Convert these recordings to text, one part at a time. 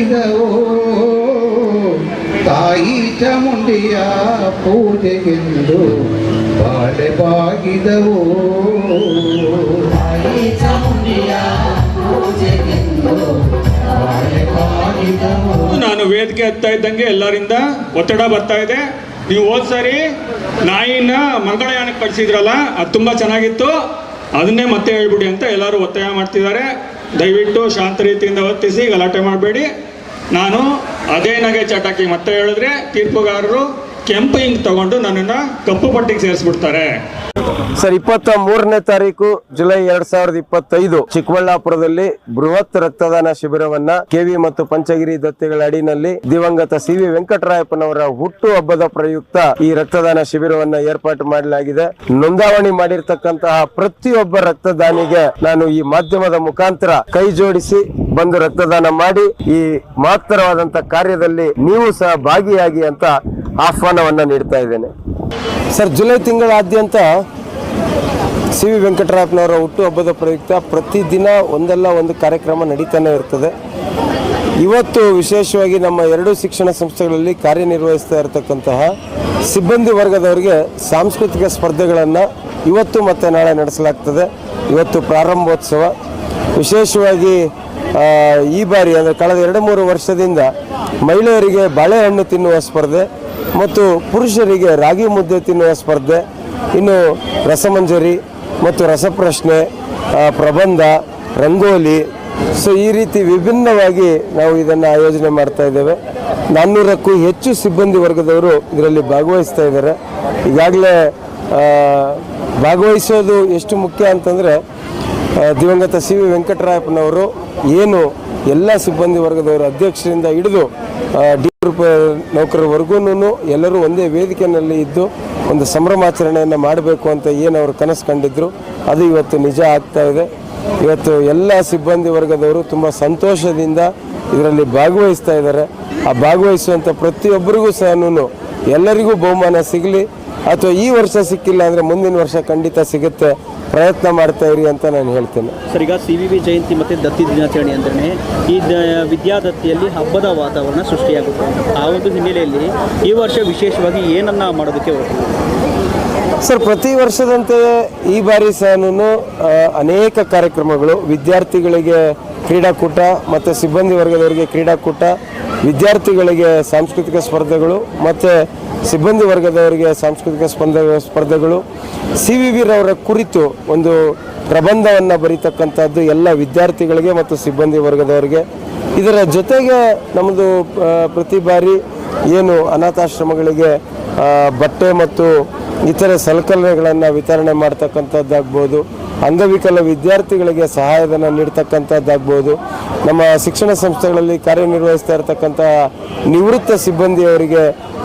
ಬಾಗಿದವೋ ತಾಯಿ ಚಾಮುಂಡಿಯ ಪೂಜೆಗೆಂದು ಬಾಳೆ ಬಾಗಿದವೋ. ತಾಯಿ ಚಾಮುಂಡಿಯ ಪೂಜೆಗೆಂದು ಬಾಳೆ ಬಾಗಿದವೋ. ನಾನು ವೇದಿಕೆ ಹತ್ತಾ ಇದ್ದಂಗೆ ಎಲ್ಲರಿಂದ ಒತ್ತಡ ಬರ್ತಾ ಇದೆ. ನೀವು ಹೋದ ಸರಿ ನಾಯಿನ ಮಂಗಳಯಾನಕ್ಕೆ ಕಳಿಸಿದ್ರಲ್ಲ ಅದು ತುಂಬ ಚೆನ್ನಾಗಿತ್ತು. ಅದನ್ನೇ ಮತ್ತೆ ಹೇಳ್ಬಿಡಿ ಅಂತ ಎಲ್ಲರೂ ಒತ್ತಾಯ ಮಾಡ್ತಿದ್ದಾರೆ. ದಯವಿಟ್ಟು ಶಾಂತ ರೀತಿಯಿಂದ ವರ್ತಿಸಿ ಗಲಾಟೆ ಮಾಡಬೇಡಿ. ನಾನು ಅದೇ ನಗೆ ಚಟಾಕಿ ಮತ್ತೆ ಹೇಳಿದ್ರೆ ತೀರ್ಪುಗಾರರು ಕೆಂಪು ಇಂಕ್ ತಗೊಂಡು ನನ್ನನ್ನು ಕಪ್ಪು ಪಟ್ಟಿಗೆ ಸೇರಿಸ್ಬಿಡ್ತಾರೆ. ಸರ್, ಇಪ್ಪತ್ತ ಮೂರನೇ ತಾರೀಕು ಜುಲೈ ಎರಡ್ ಸಾವಿರದ ಇಪ್ಪತ್ತೈದು ಚಿಕ್ಕಬಳ್ಳಾಪುರದಲ್ಲಿ ಬೃಹತ್ ರಕ್ತದಾನ ಶಿಬಿರವನ್ನ ಕೆವಿ ಮತ್ತು ಪಂಚಗಿರಿ ದತ್ತಿಗಳ ಅಡಿನಲ್ಲಿ ದಿವಂಗತ ಸಿ ವಿ ವೆಂಕಟರಾಯಪ್ಪನವರ ಹುಟ್ಟು ಹಬ್ಬದ ಪ್ರಯುಕ್ತ ಈ ರಕ್ತದಾನ ಶಿಬಿರವನ್ನ ಏರ್ಪಾಟು ಮಾಡಲಾಗಿದೆ. ನೋಂದಾವಣಿ ಮಾಡಿರ್ತಕ್ಕಂತಹ ಪ್ರತಿಯೊಬ್ಬ ರಕ್ತದಾನಿಗೆ ನಾನು ಈ ಮಾಧ್ಯಮದ ಮುಖಾಂತರ ಕೈ ಜೋಡಿಸಿ ಬಂದು ರಕ್ತದಾನ ಮಾಡಿ ಈ ಮಹತ್ತರವಾದಂತ ಕಾರ್ಯದಲ್ಲಿ ನೀವು ಸಹ ಭಾಗಿಯಾಗಿ ಅಂತ ಆಹ್ವಾನವನ್ನ ನೀಡ್ತಾ ಇದ್ದೇನೆ. ಸರ್, ಜುಲೈ ತಿಂಗಳಾದ್ಯಂತ ಸಿ ವಿ ವೆಂಕಟರಾಯಪ್ಪನವರ ಹುಟ್ಟುಹಬ್ಬದ ಪ್ರಯುಕ್ತ ಪ್ರತಿದಿನ ಒಂದಲ್ಲ ಒಂದು ಕಾರ್ಯಕ್ರಮ ನಡೀತಾನೆ ಇರ್ತದೆ. ಇವತ್ತು ವಿಶೇಷವಾಗಿ ನಮ್ಮ ಎರಡು ಶಿಕ್ಷಣ ಸಂಸ್ಥೆಗಳಲ್ಲಿ ಕಾರ್ಯನಿರ್ವಹಿಸ್ತಾ ಇರತಕ್ಕಂತಹ ಸಿಬ್ಬಂದಿ ವರ್ಗದವರಿಗೆ ಸಾಂಸ್ಕೃತಿಕ ಸ್ಪರ್ಧೆಗಳನ್ನು ಇವತ್ತು ಮತ್ತು ನಾಳೆ ನಡೆಸಲಾಗ್ತದೆ. ಇವತ್ತು ಪ್ರಾರಂಭೋತ್ಸವ. ವಿಶೇಷವಾಗಿ ಈ ಬಾರಿ ಅಂದರೆ ಕಳೆದ ಎರಡು ಮೂರು ವರ್ಷದಿಂದ ಮಹಿಳೆಯರಿಗೆ ಬಾಳೆಹಣ್ಣು ತಿನ್ನುವ ಸ್ಪರ್ಧೆ ಮತ್ತು ಪುರುಷರಿಗೆ ರಾಗಿ ಮುದ್ದೆ ತಿನ್ನುವ ಸ್ಪರ್ಧೆ, ಇನ್ನು ರಸಮಂಜರಿ ಮತ್ತು ರಸಪ್ರಶ್ನೆ ಪ್ರಬಂಧ, ರಂಗೋಲಿ. ಸೊ ಈ ರೀತಿ ವಿಭಿನ್ನವಾಗಿ ನಾವು ಇದನ್ನು ಆಯೋಜನೆ ಮಾಡ್ತಾ ಇದ್ದೇವೆ. ನಾನ್ನೂರಕ್ಕೂ ಹೆಚ್ಚು ಸಿಬ್ಬಂದಿ ವರ್ಗದವರು ಇದರಲ್ಲಿ ಭಾಗವಹಿಸ್ತಾ ಇದ್ದಾರೆ. ಈಗಾಗಲೇ ಭಾಗವಹಿಸೋದು ಎಷ್ಟು ಮುಖ್ಯ ಅಂತಂದರೆ ದಿವಂಗತ ಸಿ ವಿ ವೆಂಕಟರಾಯಪ್ಪನವರು ಏನು ಎಲ್ಲ ಸಿಬ್ಬಂದಿ ವರ್ಗದವರು ಅಧ್ಯಕ್ಷರಿಂದ ಹಿಡಿದು ಡಿ ಗ್ರೂಪ್ ನೌಕರವರೆಗೂ ಎಲ್ಲರೂ ಒಂದೇ ವೇದಿಕೆಯಲ್ಲಿ ಇದ್ದು ಒಂದು ಸಂಭ್ರಮಾಚರಣೆಯನ್ನು ಮಾಡಬೇಕು ಅಂತ ಏನು ಅವರು ಕನಸು ಕಂಡಿದ್ರು, ಅದು ಇವತ್ತು ನಿಜ ಆಗ್ತಾ ಇದೆ. ಇವತ್ತು ಎಲ್ಲ ಸಿಬ್ಬಂದಿ ವರ್ಗದವರು ತುಂಬ ಸಂತೋಷದಿಂದ ಇದರಲ್ಲಿ ಭಾಗವಹಿಸ್ತಾ ಇದ್ದಾರೆ. ಆ ಭಾಗವಹಿಸುವಂಥ ಪ್ರತಿಯೊಬ್ಬರಿಗೂ ಸಹ ಎಲ್ಲರಿಗೂ ಬಹುಮಾನ ಸಿಗಲಿ. ಅಥವಾ ಈ ವರ್ಷ ಸಿಕ್ಕಿಲ್ಲ ಅಂದರೆ ಮುಂದಿನ ವರ್ಷ ಖಂಡಿತ ಸಿಗುತ್ತೆ. ಪ್ರಯತ್ನ ಮಾಡ್ತಾ ಇರಿ ಅಂತ ನಾನು ಹೇಳ್ತೇನೆ. ಸರ್ ಈಗ ಸಿ ವಿ ವಿ ಜಯಂತಿ ಮತ್ತು ದತ್ತಿ ದಿನಾಚರಣೆ ಅಂದ್ರೆ ಈ ವಿದ್ಯಾದತ್ತಿಯಲ್ಲಿ ಹಬ್ಬದ ವಾತಾವರಣ ಸೃಷ್ಟಿಯಾಗುತ್ತೆ. ಆ ಒಂದು ಹಿನ್ನೆಲೆಯಲ್ಲಿ ಈ ವರ್ಷ ವಿಶೇಷವಾಗಿ ಏನನ್ನ ಮಾಡೋದಕ್ಕೆ ಸರ್ ಪ್ರತಿ ವರ್ಷದಂತೆ ಈ ಬಾರಿ ಸಹ ಅನೇಕ ಕಾರ್ಯಕ್ರಮಗಳು ವಿದ್ಯಾರ್ಥಿಗಳಿಗೆ ಕ್ರೀಡಾಕೂಟ ಮತ್ತು ಸಿಬ್ಬಂದಿ ವರ್ಗದವರಿಗೆ ಕ್ರೀಡಾಕೂಟ ವಿದ್ಯಾರ್ಥಿಗಳಿಗೆ ಸಾಂಸ್ಕೃತಿಕ ಸ್ಪರ್ಧೆಗಳು ಮತ್ತು ಸಿಬ್ಬಂದಿ ವರ್ಗದವರಿಗೆ ಸಾಂಸ್ಕೃತಿಕ ಸ್ಪಂದ, ಸ್ಪರ್ಧೆಗಳು, ಸಿ ವಿ ವಿರವರ ಕುರಿತು ಒಂದು ಪ್ರಬಂಧವನ್ನು ಬರೀತಕ್ಕಂಥದ್ದು ಎಲ್ಲ ವಿದ್ಯಾರ್ಥಿಗಳಿಗೆ ಮತ್ತು ಸಿಬ್ಬಂದಿ ವರ್ಗದವರಿಗೆ. ಇದರ ಜೊತೆಗೆ ನಮ್ಮದು ಪ್ರತಿ ಬಾರಿ ಏನು ಅನಾಥಾಶ್ರಮಗಳಿಗೆ ಬಟ್ಟೆ ಮತ್ತು ಇತರೆ ಸಲಕರಣೆಗಳನ್ನು ವಿತರಣೆ ಮಾಡ್ತಕ್ಕಂಥದ್ದಾಗ್ಬೋದು. ಅಂಗವಿಕಲ ವಿದ್ಯಾರ್ಥಿಗಳಿಗೆ ಸಹಾಯಧನ ನೀಡ್ತಕ್ಕಂಥದ್ದಾಗ್ಬೋದು ನಮ್ಮ ಶಿಕ್ಷಣ ಸಂಸ್ಥೆಗಳಲ್ಲಿ ಕಾರ್ಯನಿರ್ವಹಿಸ್ತಾ ಇರತಕ್ಕಂಥ ನಿವೃತ್ತ ಸಿಬ್ಬಂದಿಯವರಿಗೆ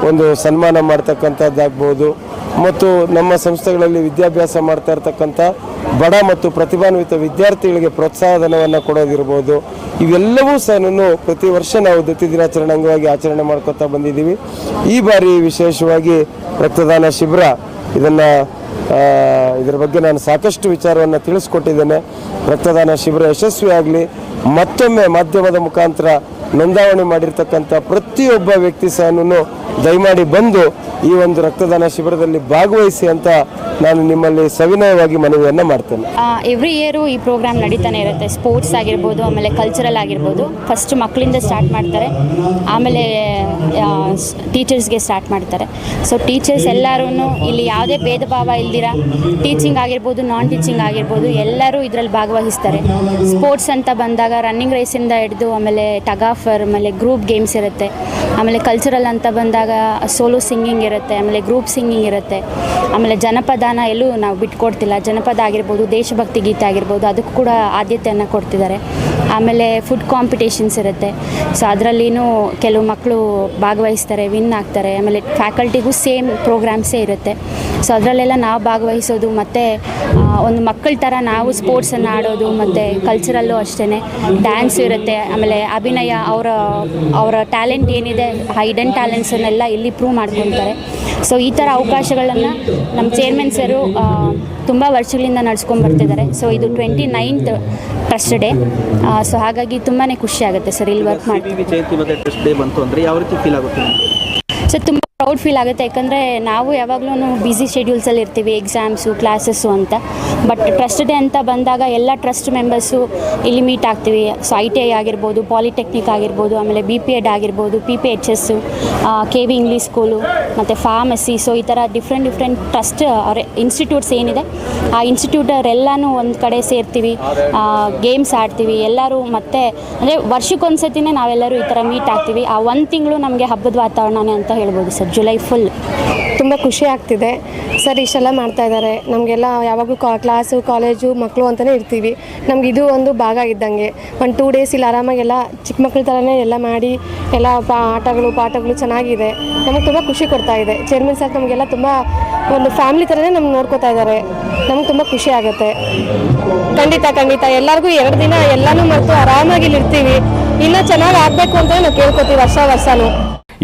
ಒಂದು ಸನ್ಮಾನ ಮಾಡ್ತಕ್ಕಂಥದ್ದಾಗ್ಬೋದು ಮತ್ತು ನಮ್ಮ ಸಂಸ್ಥೆಗಳಲ್ಲಿ ವಿದ್ಯಾಭ್ಯಾಸ ಮಾಡ್ತಾ ಇರತಕ್ಕಂಥ ಬಡ ಮತ್ತು ಪ್ರತಿಭಾನ್ವಿತ ವಿದ್ಯಾರ್ಥಿಗಳಿಗೆ ಪ್ರೋತ್ಸಾಹಧನವನ್ನು ಕೊಡೋದಿರ್ಬೋದು. ಇವೆಲ್ಲವೂ ಸಹ ಪ್ರತಿ ವರ್ಷ ನಾವು ದತ್ತಿ ದಿನಾಚರಣೆ ಅಂಗವಾಗಿ ಆಚರಣೆ ಮಾಡ್ಕೊತಾ ಬಂದಿದ್ದೀವಿ. ಈ ಬಾರಿ ವಿಶೇಷವಾಗಿ ರಕ್ತದಾನ ಶಿಬಿರ ಇದನ್ನು ಇದರ ಬಗ್ಗೆ ನಾನು ಸಾಕಷ್ಟು ವಿಚಾರವನ್ನು ತಿಳಿಸ್ಕೊಟ್ಟಿದ್ದೇನೆ. ರಕ್ತದಾನ ಶಿಬಿರ ಯಶಸ್ವಿಯಾಗಲಿ, ಮತ್ತೊಮ್ಮೆ ಮಾಧ್ಯಮದ ಮುಖಾಂತರ ನೋಂದಾವಣೆ ಮಾಡಿರ್ತಕ್ಕಂಥ ಪ್ರತಿಯೊಬ್ಬ ವ್ಯಕ್ತಿ ಸಹ ದಯಮಾಡಿ ಬಂದು ಈ ಒಂದು ರಕ್ತದಾನ ಶಿಬಿರದಲ್ಲಿ ಭಾಗವಹಿಸಿ ಅಂತ ನಾನು ನಿಮ್ಮಲ್ಲಿ ಸವಿನಯವಾಗಿ ಮನವಿಯನ್ನು ಮಾಡ್ತೇನೆ. ಎವ್ರಿ ಇಯರು ಈ ಪ್ರೋಗ್ರಾಮ್ ನಡೀತಾನೆ ಇರುತ್ತೆ. ಸ್ಪೋರ್ಟ್ಸ್ ಆಗಿರ್ಬೋದು, ಆಮೇಲೆ ಕಲ್ಚರಲ್ ಆಗಿರ್ಬೋದು. ಫಸ್ಟ್ ಮಕ್ಕಳಿಂದ ಸ್ಟಾರ್ಟ್ ಮಾಡ್ತಾರೆ. ಆಮೇಲೆ ಟೀಚರ್ಸ್ಗೆ ಸ್ಟಾರ್ಟ್ ಮಾಡ್ತಾರೆ. ಸೊ ಟೀಚರ್ಸ್ ಎಲ್ಲರೂ ಇಲ್ಲಿ ಯಾವುದೇ ಭೇದ ಭಾವ ಇಲ್ದಿರ ಟೀಚಿಂಗ್ ಆಗಿರ್ಬೋದು ನಾನ್ ಟೀಚಿಂಗ್ ಆಗಿರ್ಬೋದು, ಎಲ್ಲರೂ ಇದರಲ್ಲಿ ಭಾಗವಹಿಸ್ತಾರೆ. ಸ್ಪೋರ್ಟ್ಸ್ ಅಂತ ಬಂದಾಗ ರನ್ನಿಂಗ್ ರೇಸಿಂದ ಹಿಡಿದು ಆಮೇಲೆ ಟಗಾಫರ್ ಆಮೇಲೆ ಗ್ರೂಪ್ ಗೇಮ್ಸ್ ಇರುತ್ತೆ. ಆಮೇಲೆ ಕಲ್ಚರಲ್ ಅಂತ ಬಂದಾಗ ಸೋಲೋ ಸಿಂಗಿಂಗ್ ಇರುತ್ತೆ. ಆಮೇಲೆ ಗ್ರೂಪ್ ಸಿಂಗಿಂಗ್ ಇರುತ್ತೆ, ಆಮೇಲೆ ಜನಪದಾನ ಎಲ್ಲೂ ನಾವು ಬಿಟ್ಕೊಡ್ತಿಲ್ಲ. ಜನಪದ ಆಗಿರ್ಬೋದು, ದೇಶಭಕ್ತಿ ಗೀತೆ ಆಗಿರ್ಬೋದು, ಅದಕ್ಕೂ ಕೂಡ ಆದ್ಯತೆಯನ್ನು ಕೊಡ್ತಿದ್ದಾರೆ. ಆಮೇಲೆ ಫುಡ್ ಕಾಂಪಿಟೇಷನ್ಸ್ ಇರುತ್ತೆ. ಸೊ ಅದರಲ್ಲಿನೂ ಕೆಲವು ಮಕ್ಕಳು ಭಾಗವಹಿಸ್ತಾರೆ ವಿನ್ ಆಗ್ತಾರೆ. ಆಮೇಲೆ ಫ್ಯಾಕಲ್ಟಿಗೂ ಸೇಮ್ ಪ್ರೋಗ್ರಾಮ್ಸೇ ಇರುತ್ತೆ. ಸೊ ಅದರಲ್ಲೆಲ್ಲ ನಾವು ಭಾಗವಹಿಸೋದು ಮತ್ತು ಒಂದು ಮಕ್ಕಳ ಥರ ನಾವು ಸ್ಪೋರ್ಟ್ಸನ್ನು ಆಡೋದು ಮತ್ತು ಕಲ್ಚರಲ್ಲೂ ಅಷ್ಟೇ ಡ್ಯಾನ್ಸ್ ಇರುತ್ತೆ, ಆಮೇಲೆ ಅಭಿನಯ ಅವರ ಅವರ ಟ್ಯಾಲೆಂಟ್ ಏನಿದೆ ಹೈಡನ್ ಟ್ಯಾಲೆಂಟ್ಸನ್ನೆಲ್ಲ ಇಲ್ಲಿ ಪ್ರೂವ್ ಮಾಡ್ಕೊತಾರೆ. ಸೊ ಈ ಥರ ಅವಕಾಶಗಳನ್ನು ನಮ್ಮ ಚೇರ್ಮನ್ ಸರು ತುಂಬ ವರ್ಷಗಳಿಂದ ನಡ್ಸ್ಕೊಂಡು ಬರ್ತಿದ್ದಾರೆ. ಸೊ ಇದು twenty ninth trust day so ಹಾಗಾಗಿ ತುಂಬಾ ಖುಷಿ ಆಗುತ್ತೆ ಸರ್ ಇಲ್ಲಿ ವರ್ಕ್ ಮಾಡಿ ಸೊ ತುಂಬ ಪ್ರೌಡ್ ಫೀಲ್ ಆಗುತ್ತೆ. ಯಾಕಂದರೆ ನಾವು ಯಾವಾಗಲೂ ಬ್ಯುಸಿ ಶೆಡ್ಯೂಲ್ಸಲ್ಲಿ ಇರ್ತೀವಿ ಎಕ್ಸಾಮ್ಸು ಕ್ಲಾಸಸ್ಸು ಅಂತ. ಬಟ್ ಟ್ರಸ್ಟ್ ಡೇ ಅಂತ ಬಂದಾಗ ಎಲ್ಲ ಟ್ರಸ್ಟ್ ಮೆಂಬರ್ಸು ಇಲ್ಲಿ ಮೀಟ್ ಆಗ್ತೀವಿ. ಸೊ ಐ ಟಿ ಐ ಆಗಿರ್ಬೋದು ಪಾಲಿಟೆಕ್ನಿಕ್ ಆಗಿರ್ಬೋದು, ಆಮೇಲೆ ಬಿ ಪಿ ಎಡ್ ಆಗಿರ್ಬೋದು P P H S K V English school ಮತ್ತು ಫಾರ್ಮಸಿ ಸೊ ಈ ಥರ ಡಿಫ್ರೆಂಟ್ ಡಿಫ್ರೆಂಟ್ ಟ್ರಸ್ಟ್ ಅವ್ರ ಇನ್ಸ್ಟಿಟ್ಯೂಟ್ಸ್ ಏನಿದೆ, ಆ ಇನ್ಸ್ಟಿಟ್ಯೂಟ್ ಅವರೆಲ್ಲನೂ ಒಂದು ಕಡೆ ಸೇರ್ತೀವಿ. ಗೇಮ್ಸ್ ಆಡ್ತೀವಿ. ಎಲ್ಲರೂ ಮತ್ತೆ, ಅಂದರೆ ವರ್ಷಕ್ಕೊಂದ್ಸತಿನೇ ನಾವೆಲ್ಲರೂ ಈ ಥರ ಮೀಟ್ ಆಗ್ತೀವಿ. ಆ, ಒಂದು ತಿಂಗಳು ನಮಗೆ ಹಬ್ಬದ ವಾತಾವರಣನೇ ಅಂತ ಹೇಳ್ಬೋದು ಸರ್. ಜುಲೈ ಫುಲ್ ತುಂಬ ಖುಷಿ ಆಗ್ತಿದೆ. ಸರ್, ಇಷ್ಟೆಲ್ಲ ಮಾಡ್ತಾ ಇದ್ದಾರೆ. ನಮಗೆಲ್ಲ ಯಾವಾಗಲೂ ಕಾ ಕ್ಲಾಸು ಕಾಲೇಜು ಮಕ್ಕಳು ಅಂತಲೇ ಇರ್ತೀವಿ. ನಮ್ಗೆ ಇದು ಒಂದು ಭಾಗ ಇದ್ದಂಗೆ. ಒಂದು ಟೂ ಡೇಸ್ ಇಲ್ಲಿ ಆರಾಮಾಗೆಲ್ಲ ಚಿಕ್ಕ ಮಕ್ಕಳ ಥರನೇ ಎಲ್ಲ ಮಾಡಿ, ಎಲ್ಲ ಪಾ ಆಟಗಳು, ಪಾಠಗಳು ಚೆನ್ನಾಗಿದೆ. ನಮಗೆ ತುಂಬ ಖುಷಿ ಕೊಡ್ತಾ ಇದೆ. ಚೇರ್ಮನ್ ಸರ್ ನಮಗೆಲ್ಲ ತುಂಬ ಒಂದು ಫ್ಯಾಮಿಲಿ ಥರನೇ ನಮ್ಗೆ ನೋಡ್ಕೋತಾ ಇದ್ದಾರೆ. ನಮ್ಗೆ ತುಂಬ ಖುಷಿ ಆಗುತ್ತೆ. ಖಂಡಿತ ಖಂಡಿತ. ಎಲ್ಲರಿಗೂ ಎರಡು ದಿನ ಎಲ್ಲನೂ ಮರೆತು ಆರಾಮಾಗಿ ಇಲ್ಲಿ ಇರ್ತೀವಿ. ಇನ್ನೂ ಚೆನ್ನಾಗಿ ಆಗಬೇಕು ಅಂತ ನಾವು ಕೇಳ್ಕೊತೀವಿ ವರ್ಷ ವರ್ಷನೂ.